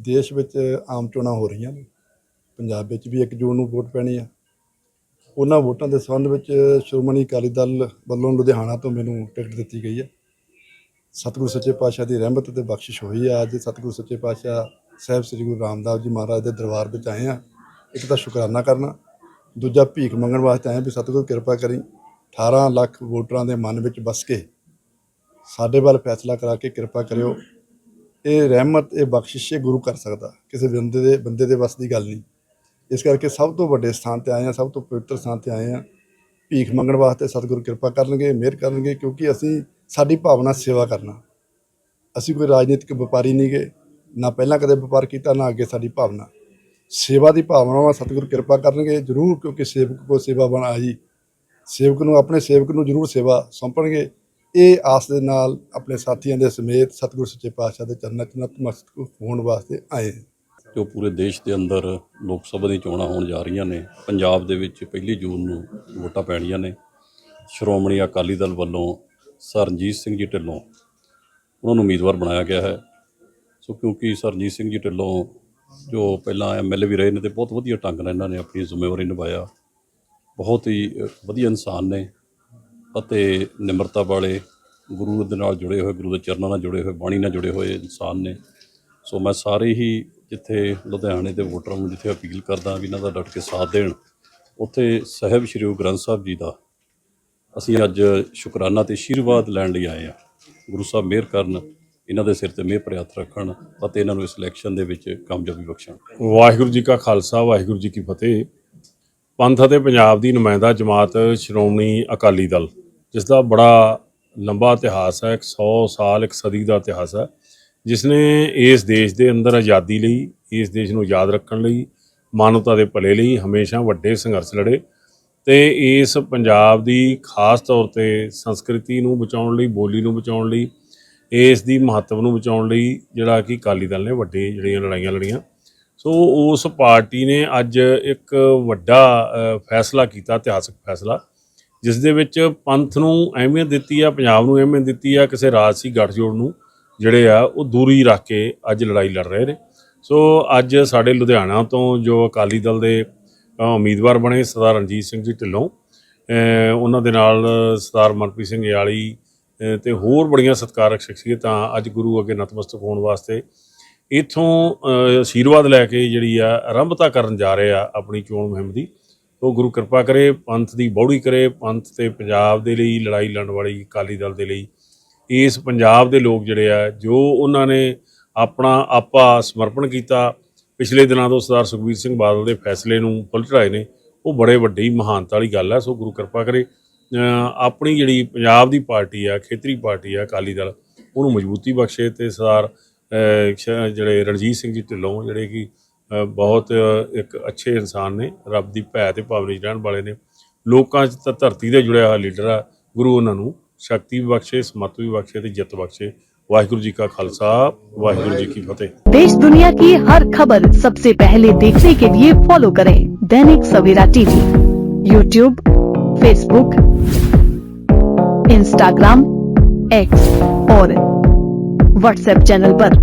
ਦੇਸ਼ ਵਿੱਚ ਆਮ ਚੋਣਾਂ ਹੋ ਰਹੀਆਂ ਨੇ। ਪੰਜਾਬ ਵਿੱਚ ਵੀ 1 ਜੂਨ ਨੂੰ ਵੋਟ ਪੈਣੀ ਆ। ਉਹਨਾਂ ਵੋਟਾਂ ਦੇ ਸੰਬੰਧ ਵਿੱਚ ਸ਼੍ਰੋਮਣੀ ਅਕਾਲੀ ਦਲ ਵੱਲੋਂ ਲੁਧਿਆਣਾ ਤੋਂ ਮੈਨੂੰ ਟਿਕਟ ਦਿੱਤੀ ਗਈ ਹੈ ਸਤਿਗੁਰੂ ਸੱਚੇ ਪਾਤਸ਼ਾਹ ਦੀ ਰਹਿਮਤ ਤੇ ਬਖਸ਼ਿਸ਼ ਹੋਈ ਆ। ਅੱਜ ਸਤਿਗੁਰੂ ਸੱਚੇ ਪਾਤਸ਼ਾਹ ਸਾਹਿਬ ਸ੍ਰੀ ਗੁਰੂ ਰਾਮਦਾਸ ਜੀ ਮਹਾਰਾਜ ਦੇ ਦਰਬਾਰ ਵਿੱਚ ਆਏ ਆ। ਇੱਕ ਤਾਂ ਸ਼ੁਕਰਾਨਾ ਕਰਨਾ। ਦੂਜਾ ਭੀਖ ਮੰਗਣ ਵਾਸਤੇ ਆਏ ਵੀ ਸਤਿਗੁਰੂ ਕਿਰਪਾ ਕਰੀ 18 ਲੱਖ ਵੋਟਰਾਂ ਦੇ ਮਨ ਵਿੱਚ ਵਸ ਕੇ ਸਾਡੇ ਵੱਲ ਫੈਸਲਾ ਕਰਾ ਕੇ ਕਿਰਪਾ ਕਰਿਓ। ਇਹ ਰਹਿਮਤ, ਇਹ ਬਖਸ਼ਿਸ਼ ਇਹ ਗੁਰੂ ਕਰ ਸਕਦਾ। ਕਿਸੇ ਬੰਦੇ ਦੇ ਬੰਦੇ ਦੇ ਵੱਸ ਦੀ ਗੱਲ ਨਹੀਂ। ਇਸ ਕਰਕੇ ਸਭ ਤੋਂ ਵੱਡੇ ਸਥਾਨ ਤੇ ਆਏ ਆ ਸਭ ਤੋਂ ਪਵਿੱਤਰ ਸਥਾਨ ਤੇ ਆਏ ਆ ਭੀਖ ਮੰਗਣ ਵਾਸਤੇ ਸਤਿਗੁਰੂ ਕਿਰਪਾ ਕਰਨਗੇ, ਮਿਹਰ ਕਰਨਗੇ, ਕਿਉਂਕਿ ਅਸੀਂ ਸਾਡੀ ਭਾਵਨਾ ਸੇਵਾ ਕਰਨਾ। ਅਸੀਂ ਕੋਈ ਰਾਜਨੀਤਿਕ ਵਪਾਰੀ ਨਹੀਂ ਗਏ ਨਾ ਪਹਿਲਾਂ ਕਦੇ ਵਪਾਰ ਕੀਤਾ, ਨਾ ਅੱਗੇ ਸਾਡੀ ਭਾਵਨਾ। ਸੇਵਾ ਦੀ ਭਾਵਨਾ ਵਾ ਸਤਿਗੁਰੂ ਕਿਰਪਾ ਕਰਨਗੇ, ਜ਼ਰੂਰ ਕਿਉਂਕਿ ਸੇਵਕ ਕੋ ਸੇਵਾ ਬਣ ਆਈ ਸੇਵਕ ਨੂੰ, ਆਪਣੇ ਸੇਵਕ ਨੂੰ ਜ਼ਰੂਰ ਸੇਵਾ ਸੌਂਪਣਗੇ। ਇਹ ਆਸ ਦੇ ਨਾਲ ਆਪਣੇ ਸਾਥੀਆਂ ਦੇ ਸਮੇਤ ਸਤਿਗੁਰੂ ਸੱਚੇ ਪਾਤਸ਼ਾਹ ਦੇ ਚਰਨਾਂ 'ਚ ਨਤਮਸਤਕ ਹੋਣ ਵਾਸਤੇ ਆਏ ਜੋ ਪੂਰੇ ਦੇਸ਼ ਦੇ ਅੰਦਰ ਲੋਕ ਸਭਾ ਦੀਆਂ ਚੋਣਾਂ ਹੋਣ ਜਾ ਰਹੀਆਂ ਨੇ। ਪੰਜਾਬ ਦੇ ਵਿੱਚ ਪਹਿਲੀ ਜੂਨ ਨੂੰ ਵੋਟਾਂ ਪੈਣੀਆਂ ਨੇ। ਸ਼੍ਰੋਮਣੀ ਅਕਾਲੀ ਦਲ ਵੱਲੋਂ ਸਰਨਜੀਤ ਸਿੰਘ ਜੀ ਢਿੱਲੋਂ ਉਹਨਾਂ ਨੂੰ ਉਮੀਦਵਾਰ ਬਣਾਇਆ ਗਿਆ ਹੈ। ਸੋ ਕਿਉਂਕਿ ਸਰਨਜੀਤ ਸਿੰਘ ਜੀ ਢਿੱਲੋਂ ਜੋ ਪਹਿਲਾਂ ਐਮਐਲਏ ਵੀ ਰਹੇ ਨੇ ਤੇ ਬਹੁਤ ਵਧੀਆ ਢੰਗ ਨਾਲ ਇਹਨਾਂ ਨੇ ਆਪਣੀ ਜ਼ਿੰਮੇਵਾਰੀ ਨਿਭਾਇਆ। ਬਹੁਤ ਹੀ ਵਧੀਆ ਇਨਸਾਨ ਨੇ। ਅਤੇ ਨਿਮਰਤਾ ਵਾਲੇ ਗੁਰੂ ਦੇ ਨਾਲ ਜੁੜੇ ਹੋਏ, ਗੁਰੂ ਦੇ ਚਰਨਾਂ ਨਾਲ ਜੁੜੇ ਹੋਏ, ਬਾਣੀ ਨਾਲ ਜੁੜੇ ਹੋਏ ਇਨਸਾਨ ਨੇ। ਸੋ ਮੈਂ ਸਾਰੇ ਹੀ ਜਿੱਥੇ ਲੁਧਿਆਣੇ ਦੇ ਵੋਟਰਾਂ ਨੂੰ ਜਿੱਥੇ ਅਪੀਲ ਕਰਦਾ ਵੀ ਇਹਨਾਂ ਦਾ ਡਟ ਕੇ ਸਾਥ ਦੇਣ, ਉੱਥੇ ਸਾਹਿਬ ਸ਼੍ਰੀ ਗੁਰੂ ਗ੍ਰੰਥ ਸਾਹਿਬ ਜੀ ਦਾ ਅਸੀਂ ਅੱਜ ਸ਼ੁਕਰਾਨਾ ਤੇ ਆਸ਼ੀਰਵਾਦ ਲੈਣ ਲਈ ਆਏ ਹਾਂ। ਗੁਰੂ ਸਾਹਿਬ ਮਿਹਰ ਕਰਨ, ਇਹਨਾਂ ਦੇ ਸਿਰ ਤੇ ਮਿਹਰ ਭਰੇ ਰੱਖਣ ਅਤੇ ਇਹਨਾਂ ਨੂੰ ਇਸ ਇਲੈਕਸ਼ਨ ਦੇ ਵਿੱਚ ਕਾਮਯਾਬੀ ਬਖਸ਼ਣ। ਵਾਹਿਗੁਰੂ ਜੀ ਕਾ ਖਾਲਸਾ, ਵਾਹਿਗੁਰੂ ਜੀ ਕੀ ਫਤਿਹ। ਪੰਥ ਅਤੇ ਪੰਜਾਬ ਦੀ ਨੁਮਾਇੰਦਾ ਜਮਾਤ ਸ਼੍ਰੋਮਣੀ ਅਕਾਲੀ ਦਲ ਜਿਸ ਦਾ ਬੜਾ ਲੰਬਾ ਇਤਿਹਾਸ ਹੈ 100 ਸਾਲ, ਇੱਕ ਸਦੀ ਦਾ ਇਤਿਹਾਸ ਹੈ ਜਿਸ ਨੇ ਇਸ ਦੇਸ਼ ਦੇ ਅੰਦਰ ਆਜ਼ਾਦੀ ਲਈ, ਇਸ ਦੇਸ਼ ਨੂੰ ਯਾਦ ਰੱਖਣ ਲਈ, ਮਾਨਵਤਾ ਦੇ ਭਲੇ ਲਈ ਹਮੇਸ਼ਾ ਵੱਡੇ ਸੰਘਰਸ਼ ਲੜੇ ਤੇ ਇਸ ਪੰਜਾਬ ਦੀ ਖਾਸ ਤੌਰ ਤੇ ਸੰਸਕ੍ਰਿਤੀ ਨੂੰ ਬਚਾਉਣ ਲਈ, ਬੋਲੀ ਨੂੰ ਬਚਾਉਣ ਲਈ, ਇਸ ਦੀ ਮਹੱਤਵ ਨੂੰ ਬਚਾਉਣ ਲਈ ਜਿਹੜਾ ਕਿ ਅਕਾਲੀ ਦਲ ਨੇ ਵੱਡੇ ਜਿਹੜੀਆਂ ਲੜਾਈਆਂ ਲੜੀਆਂ। ਸੋ ਉਸ ਪਾਰਟੀ ਨੇ ਅੱਜ ਇੱਕ ਵੱਡਾ ਫੈਸਲਾ ਕੀਤਾ, ਇਤਿਹਾਸਕ ਫੈਸਲਾ ਜਿਸ ਦੇ ਵਿੱਚ ਪੰਥ ਨੂੰ ਅਹਿਮੀਅਤ ਦਿੱਤੀ ਆ ਪੰਜਾਬ ਨੂੰ ਅਹਿਮੀਅਤ ਦਿੱਤੀ ਆ ਕਿਸੇ ਰਾਜਸੀ ਗੱਠਜੋੜ ਨੂੰ ਜਿਹੜੇ ਆ ਉਹ ਦੂਰੀ ਰੱਖ ਕੇ ਅੱਜ ਲੜਾਈ ਲੜ ਰਹੇ ਨੇ। ਸੋ ਅੱਜ ਸਾਡੇ ਲੁਧਿਆਣਾ ਤੋਂ ਜੋ ਅਕਾਲੀ ਦਲ ਦੇ ਉਮੀਦਵਾਰ ਬਣੇ ਸਰਦਾਰ ਰਣਜੀਤ ਸਿੰਘ ਜੀ ਢਿੱਲੋਂ ਉਹਨਾਂ ਦੇ ਨਾਲ ਸਰਦਾਰ ਮਨਪ੍ਰੀਤ ਸਿੰਘ ਯਾਲੀ ਅ, ਤੇ ਹੋਰ ਬੜੀਆਂ ਸਤਿਕਾਰਕ ਸ਼ਖਸੀਅਤਾਂ ਅੱਜ ਗੁਰੂ ਅੱਗੇ ਨਤਮਸਤਕ ਹੋਣ ਵਾਸਤੇ ਇਥੋਂ ਆਸ਼ੀਰਵਾਦ ਲੈ ਕੇ ਜਿਹੜੀ ਆ ਆਰੰਭਤਾ ਕਰਨ ਜਾ ਰਹੇ ਆ ਆਪਣੀ ਚੋਣ ਮੁਹਿੰਮ ਦੀ। ਉਹ ਗੁਰੂ ਕਿਰਪਾ ਕਰੇ, ਪੰਥ ਦੀ ਬੌੜੀ ਕਰੇ, ਪੰਥ ਤੇ ਪੰਜਾਬ ਦੇ ਲਈ ਲੜਾਈ ਲੜਨ ਵਾਲੀ ਅਕਾਲੀ ਦਲ ਦੇ ਲਈ। ਇਸ ਪੰਜਾਬ ਦੇ ਲੋਕ ਜਿਹੜੇ ਆ, ਜੋ ਉਹਨਾਂ ਨੇ ਆਪਣਾ ਆਪਾ ਸਮਰਪਣ ਕੀਤਾ, ਪਿਛਲੇ ਦਿਨਾਂ ਤੋਂ ਸਰਦਾਰ ਸੁਖਬੀਰ ਸਿੰਘ ਬਾਦਲ ਦੇ ਫੈਸਲੇ ਨੂੰ ਫੁੱਲ ਨੇ, ਉਹ ਬੜੇ ਵੱਡੀ ਮਹਾਨਤਾ ਵਾਲੀ ਗੱਲ ਹੈ ਸੋ ਗੁਰੂ ਕਿਰਪਾ ਕਰੇ। ਆਪਣੀ ਜਿਹੜੀ ਪੰਜਾਬ ਦੀ ਪਾਰਟੀ ਆ, ਖੇਤਰੀ ਪਾਰਟੀ ਆ ਅਕਾਲੀ ਦਲ, ਉਹਨੂੰ ਮਜ਼ਬੂਤੀ ਬਖਸ਼ੇ ਤੇ ਸਰਦਾਰ ਜਿਹੜੇ ਰਣਜੀਤ ਸਿੰਘ ਜੀ ਢਿੱਲੋਂ, ਜਿਹੜੇ ਕਿ ਬਹੁਤ ਇੱਕ ਅੱਛੇ ਇਨਸਾਨ ਨੇ ਰੱਬ ਦੀ ਭੈ ਤੇ ਭਾਵਨਾ 'ਚ ਰਹਿਣ ਵਾਲੇ ਨੇ ਲੋਕਾਂ 'ਚ ਤਾਂ ਧਰਤੀ ਦੇ ਜੁੜਿਆ ਹੋਇਆ ਲੀਡਰ ਆ ਗੁਰੂ ਉਹਨਾਂ ਨੂੰ ਸ਼ਕਤੀ ਵੀ ਬਖਸ਼ੇ ਸਮਤ ਵੀ ਬਖਸ਼ੇ ਤੇ ਜਿੱਤ ਬਖਸ਼ੇ ਵਾਹਿਗੁਰੂ ਜੀ ਕਾ ਖਾਲਸਾ ਵਾਹਿਗੁਰੂ ਜੀ ਕੀ ਫਤਿਹ देश दुनिया की हर खबर सबसे पहले देखने के लिए फॉलो करें Dainik Savera TV YouTube Facebook Instagram X और व्हाट्सएप चैनल पर।